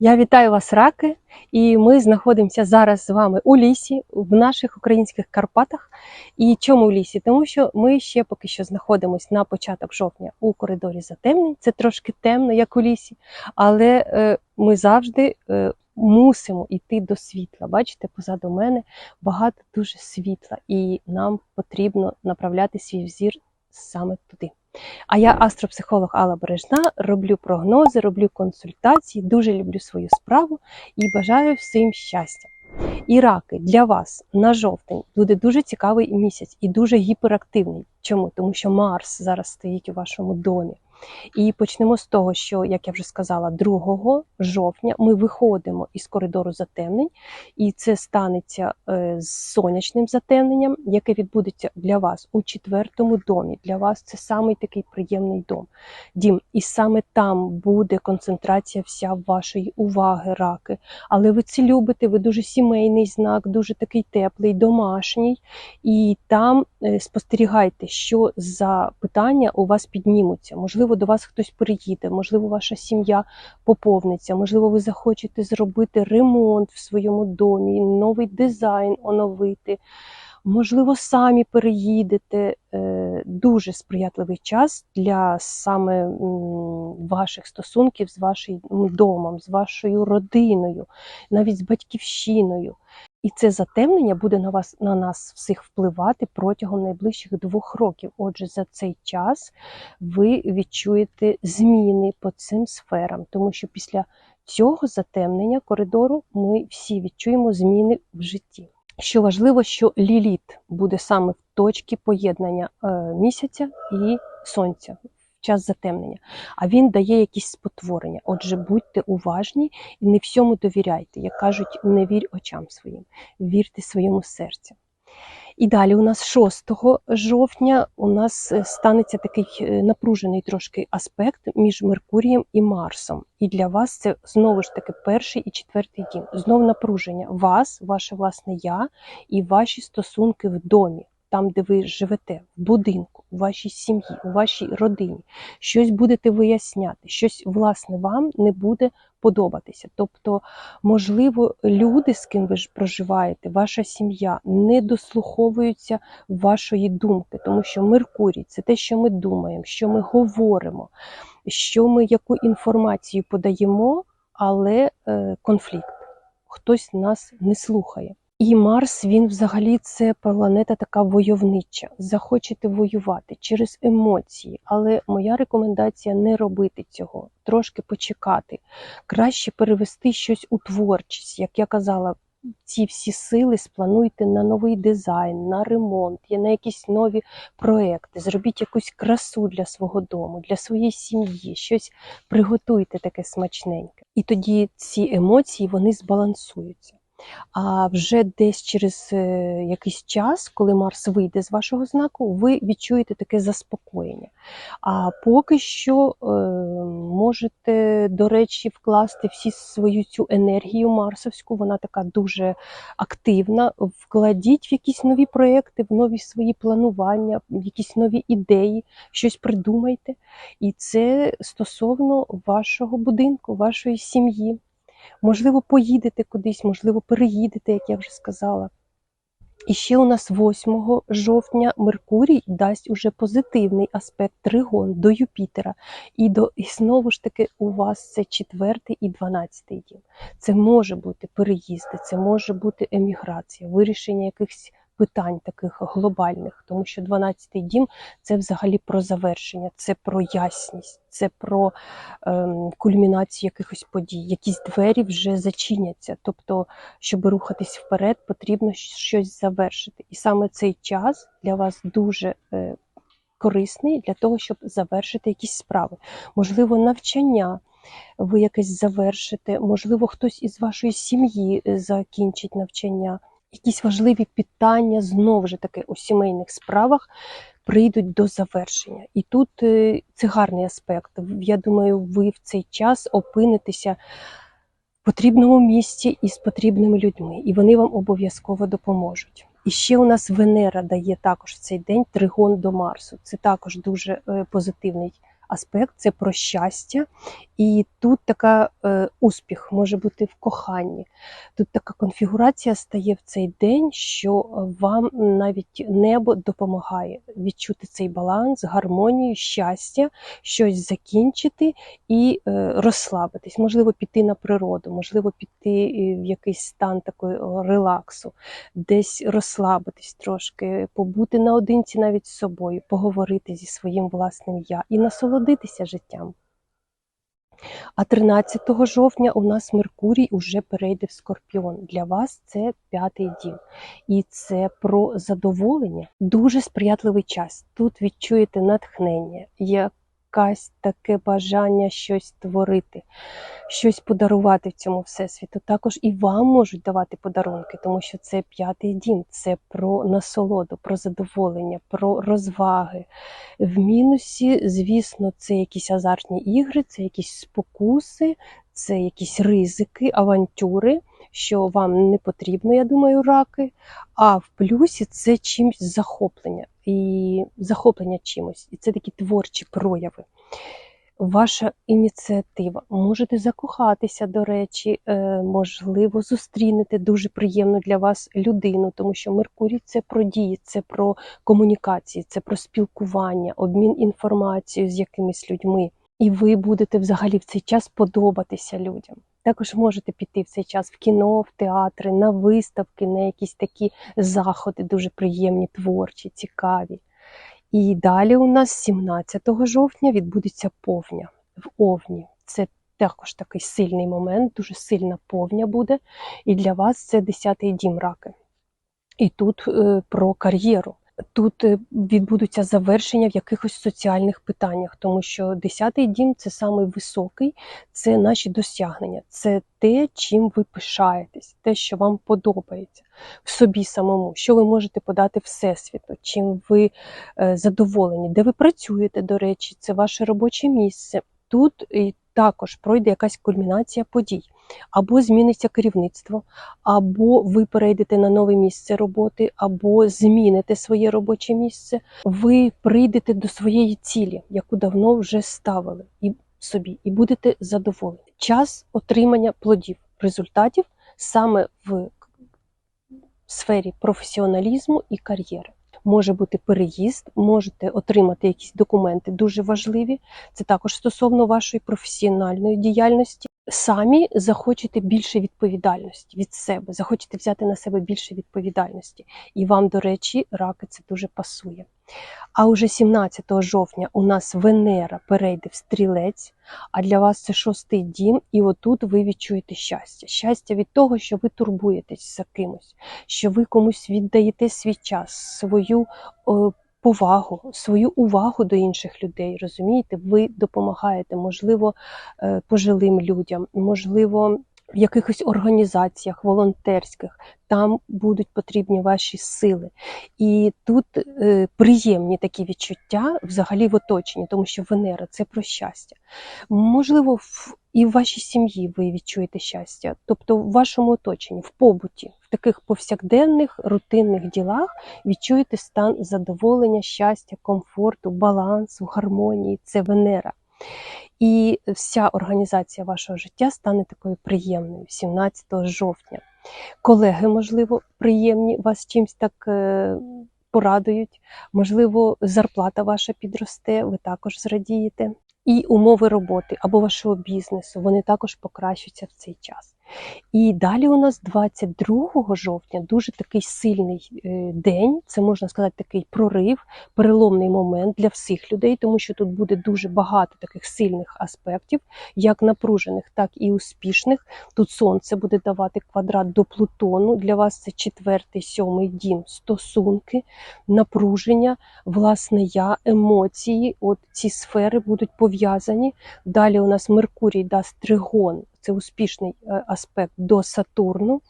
Я вітаю вас, раки, і ми знаходимося зараз з вами у лісі, в наших українських Карпатах. І чому в лісі? Тому що ми ще поки що знаходимося на початок жовтня у коридорі затемнень. Це трошки темно, як у лісі, але е, ми завжди е, мусимо йти до світла. Бачите, позаду мене багато дуже світла, і нам потрібно направляти свій взір саме туди. А я астропсихолог Алла Бережна, роблю прогнози, роблю консультації, дуже люблю свою справу і бажаю всім щастя. І раки для вас на жовтень буде дуже цікавий місяць і дуже гіперактивний. Чому? Тому що Марс зараз стоїть у вашому домі. І почнемо з того, що, як я вже сказала, 2 жовтня ми виходимо із коридору затемнень, і це станеться е, з сонячним затемненням, яке відбудеться для вас у четвертому домі. Для вас це самий такий приємний дом. Дім, і саме там буде концентрація вся вашої уваги, раки. Але ви це любите, ви дуже сімейний знак, дуже такий теплий, домашній. І там е, спостерігайте, що за питання у вас піднімуться. Можливо, до вас хтось приїде, можливо, ваша сім'я поповниться, можливо, ви захочете зробити ремонт в своєму домі, новий дизайн оновити. Можливо, самі переїдете. Е, Дуже сприятливий час для саме ваших стосунків з вашим домом, з вашою родиною, навіть з батьківщиною. І це затемнення буде на вас на нас всіх впливати протягом найближчих двох років. Отже, за цей час ви відчуєте зміни по цим сферам, тому що після цього затемнення коридору ми всі відчуємо зміни в житті. Що важливо, що ліліт буде саме в точці поєднання е, місяця і сонця час затемнення, а він дає якісь спотворення. Отже, будьте уважні і не всьому довіряйте. Як кажуть, не вірь очам своїм, вірте своєму серцю. І далі у нас 6 жовтня у нас е, станеться такий е, напружений трошки аспект між Меркурієм і Марсом. І для вас це знову ж таки перший і четвертий дім. Знов напруження вас, ваше власне я і ваші стосунки в домі, там, де ви живете, в будинку, у вашій сім'ї, у вашій родині. Щось будете виясняти, щось власне вам не буде подобатися. Тобто, можливо, люди, з ким ви ж проживаєте, ваша сім'я не дослуховуються вашої думки, тому що Меркурій це те, що ми думаємо, що ми говоримо, що ми яку інформацію подаємо, але е, конфлікт. Хтось нас не слухає. І Марс, він взагалі це планета така войовнича. Захочете воювати через емоції, але моя рекомендація не робити цього, трошки почекати. Краще перевести щось у творчість. Як я казала, ці всі сили сплануйте на новий дизайн, на ремонт, на якісь нові проекти. Зробіть якусь красу для свого дому, для своєї сім'ї, щось приготуйте таке смачненьке. І тоді ці емоції вони збалансуються. А вже десь через е, якийсь час, коли Марс вийде з вашого знаку, ви відчуєте таке заспокоєння. А поки що е, можете, до речі, вкласти всі свою цю енергію марсовську, вона така дуже активна. Вкладіть в якісь нові проекти, в нові свої планування, в якісь нові ідеї, щось придумайте. І це стосовно вашого будинку, вашої сім'ї. Можливо, поїдете кудись, можливо, переїдете, як я вже сказала. І ще у нас 8 жовтня Меркурій дасть уже позитивний аспект тригон до Юпітера. І до і знову ж таки у вас це 4 і 12 дім. Це може бути переїзди, це може бути еміграція, вирішення якихось питань таких глобальних, тому що 12-й дім це взагалі про завершення, це про ясність, це про ем, кульмінацію якихось подій. Якісь двері вже зачиняться. Тобто, щоб рухатись вперед, потрібно щось завершити. І саме цей час для вас дуже е, корисний для того, щоб завершити якісь справи, можливо, навчання. Ви якесь завершите, можливо, хтось із вашої сім'ї е, закінчить навчання якісь важливі питання знову ж таки у сімейних справах прийдуть до завершення. І тут е, це гарний аспект. Я думаю, ви в цей час опинитеся в потрібному місці із потрібними людьми, і вони вам обов'язково допоможуть. І ще у нас Венера дає також в цей день тригон до Марсу. Це також дуже е, позитивний аспект це про щастя, і тут така е, успіх може бути в коханні. Тут така конфігурація стає в цей день, що вам навіть небо допомагає відчути цей баланс, гармонію, щастя, щось закінчити і е, розслабитись, можливо, піти на природу, можливо, піти е, в якийсь стан такої релаксу, десь розслабитись трошки, побути наодинці навіть з собою, поговорити зі своїм власним я і насолодитися життям. А 13 жовтня у нас Меркурій уже перейде в Скорпіон. Для вас це п'ятий дім. І це про задоволення. Дуже сприятливий час. Тут відчуєте натхнення, якась таке бажання щось творити, щось подарувати в цьому всесвіту. Також і вам можуть давати подарунки, тому що це п'ятий дім, це про насолоду, про задоволення, про розваги. В мінусі, звісно, це якісь азартні ігри, це якісь спокуси, це якісь ризики, авантюри, що вам не потрібно, я думаю, раки. А в плюсі це чимось захоплення і захоплення чимось. І це такі творчі прояви. Ваша ініціатива. Можете закохатися, до речі, е, можливо, зустрінете дуже приємну для вас людину, тому що Меркурій це про дії, це про комунікації, це про спілкування, обмін інформацією з якимись людьми. І ви будете взагалі в цей час подобатися людям. Також можете піти в цей час в кіно, в театри, на виставки, на якісь такі заходи, дуже приємні, творчі, цікаві. І далі у нас 17 жовтня відбудеться повня в Овні. Це також такий сильний момент, дуже сильна повня буде. І для вас це 10-й дім раки. І тут е, про кар'єру. Тут е, відбудуться завершення в якихось соціальних питаннях, тому що 10-й дім це самий високий, це наші досягнення, це те, чим ви пишаєтесь, те, що вам подобається в собі самому, що ви можете подати всесвіту, чим ви е, задоволені, де ви працюєте, до речі, це ваше робоче місце. Тут також пройде якась кульмінація подій. Або зміниться керівництво, або ви перейдете на нове місце роботи, або зміните своє робоче місце. Ви прийдете до своєї цілі, яку давно вже ставили і собі, і будете задоволені. Час отримання плодів, результатів саме в сфері професіоналізму і кар'єри. Може бути переїзд, можете отримати якісь документи дуже важливі. Це також стосовно вашої професіональної діяльності. Самі захочете більше відповідальності від себе, захочете взяти на себе більше відповідальності. І вам, до речі, раки це дуже пасує. А уже 17 жовтня у нас Венера перейде в стрілець, а для вас це шостий дім, і отут ви відчуєте щастя. Щастя від того, що ви турбуєтесь за кимось, що ви комусь віддаєте свій час, свою о, повагу, свою увагу до інших людей. Розумієте, ви допомагаєте, можливо, е, пожилим людям, можливо. В якихось організаціях волонтерських там будуть потрібні ваші сили, і тут е, приємні такі відчуття взагалі в оточенні, тому що Венера це про щастя. Можливо, в і в вашій сім'ї ви відчуєте щастя, тобто в вашому оточенні, в побуті, в таких повсякденних рутинних ділах відчуєте стан задоволення, щастя, комфорту, балансу, гармонії. Це Венера. І вся організація вашого життя стане такою приємною 17 жовтня. Колеги, можливо, приємні, вас чимось так е, порадують, можливо, зарплата ваша підросте, ви також зрадієте. І умови роботи або вашого бізнесу вони також покращаться в цей час. І далі у нас 22 жовтня дуже такий сильний е, день. Це можна сказати такий прорив, переломний момент для всіх людей, тому що тут буде дуже багато таких сильних аспектів, як напружених, так і успішних. Тут сонце буде давати квадрат до Плутону. Для вас це четвертий, сьомий дім, стосунки, напруження, власне я, емоції. От ці сфери будуть пов'язані. Далі у нас Меркурій дасть тригон це успішний е, аспект до Сатурну,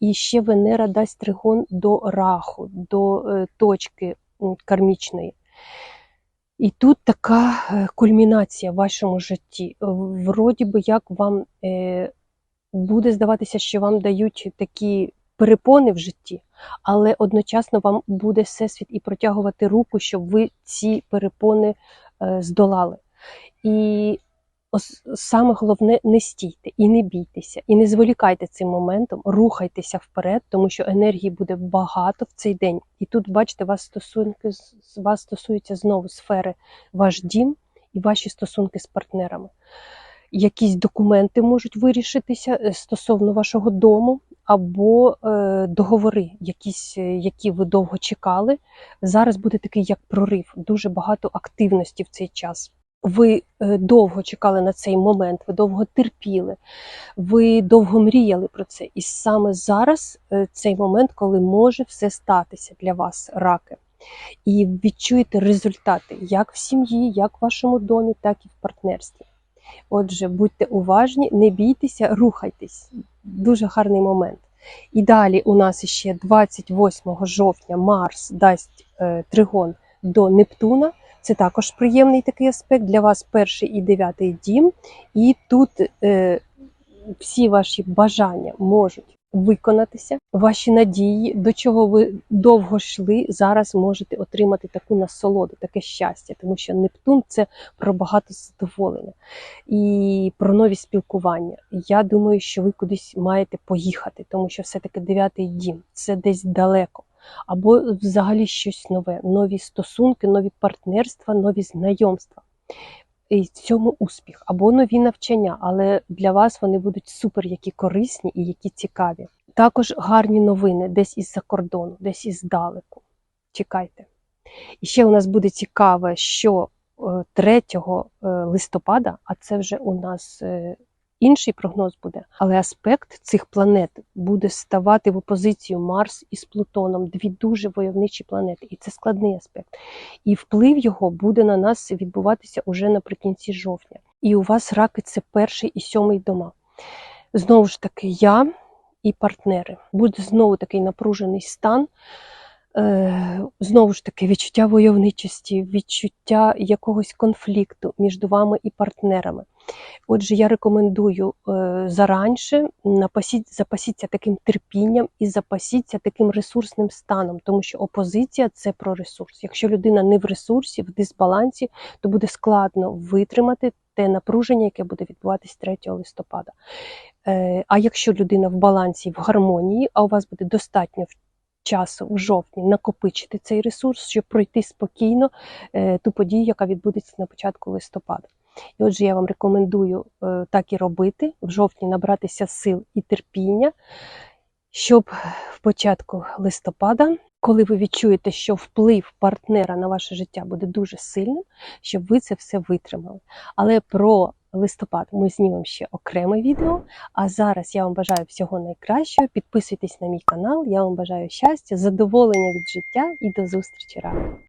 і ще Венера дасть тригон до раху, до е, точки кармічної. І тут така е, кульмінація в вашому житті. Вроді би, як вам буде здаватися, що вам дають такі перепони в житті, але одночасно вам буде всесвіт і протягувати руку, щоб ви ці перепони здолали. І саме головне не стійте і не бійтеся, і не зволікайте цим моментом, рухайтеся вперед, тому що енергії буде багато в цей день. І тут, бачите, вас стосунки вас стосуються знову сфери ваш дім і ваші стосунки з партнерами. Якісь документи можуть вирішитися е, стосовно вашого дому, або е, договори, якісь, е, які ви довго чекали. Зараз буде такий як прорив, дуже багато активності в цей час. Ви е, довго чекали на цей момент, ви довго терпіли, ви довго мріяли про це. І саме зараз е, цей момент, коли може все статися для вас, раки. І відчуєте результати як в сім'ї, як в вашому домі, так і в партнерстві. Отже, будьте уважні, не бійтеся, рухайтесь. Дуже гарний момент. І далі у нас ще 28 жовтня Марс дасть е, тригон до Нептуна. Це також приємний такий аспект для вас перший і дев'ятий дім. І тут е, всі ваші бажання можуть виконатися, ваші надії, до чого ви довго йшли, зараз можете отримати таку насолоду, таке щастя, тому що Нептун це про багато задоволення і про нові спілкування. Я думаю, що ви кудись маєте поїхати, тому що все-таки дев'ятий дім це десь далеко. Або взагалі щось нове, нові стосунки, нові партнерства, нові знайомства. І в цьому успіх, або нові навчання, але для вас вони будуть супер, які корисні і які цікаві. Також гарні новини десь із-за кордону, десь іздалеку. Чекайте. І ще у нас буде цікаве, що е, 3 е, листопада, а це вже у нас е, інший прогноз буде, але аспект цих планет буде ставати в опозицію Марс із Плутоном, дві дуже войовничі планети, і це складний аспект. І вплив його буде на нас відбуватися уже наприкінці жовтня. І у вас раки це перший і сьомий дома. Знову ж таки, я і партнери. Буде знову такий напружений стан. Е, Знову ж таки, відчуття войовничості, відчуття якогось конфлікту між вами і партнерами. Отже, я рекомендую е, заранше запасіться таким терпінням і запасіться таким ресурсним станом, тому що опозиція це про ресурс. Якщо людина не в ресурсі, в дисбалансі, то буде складно витримати те напруження, яке буде відбуватись 3 листопада. Е, А якщо людина в балансі, в гармонії, а у вас буде достатньо часу в жовтні накопичити цей ресурс, щоб пройти спокійно е, ту подію, яка відбудеться на початку листопада. І отже, я вам рекомендую е, так і робити, в жовтні набратися сил і терпіння, щоб в початку листопада, коли ви відчуєте, що вплив партнера на ваше життя буде дуже сильним, щоб ви це все витримали. Але про листопад ми знімемо ще окреме відео. А зараз я вам бажаю всього найкращого. Підписуйтесь на мій канал. Я вам бажаю щастя, задоволення від життя і до зустрічі ради.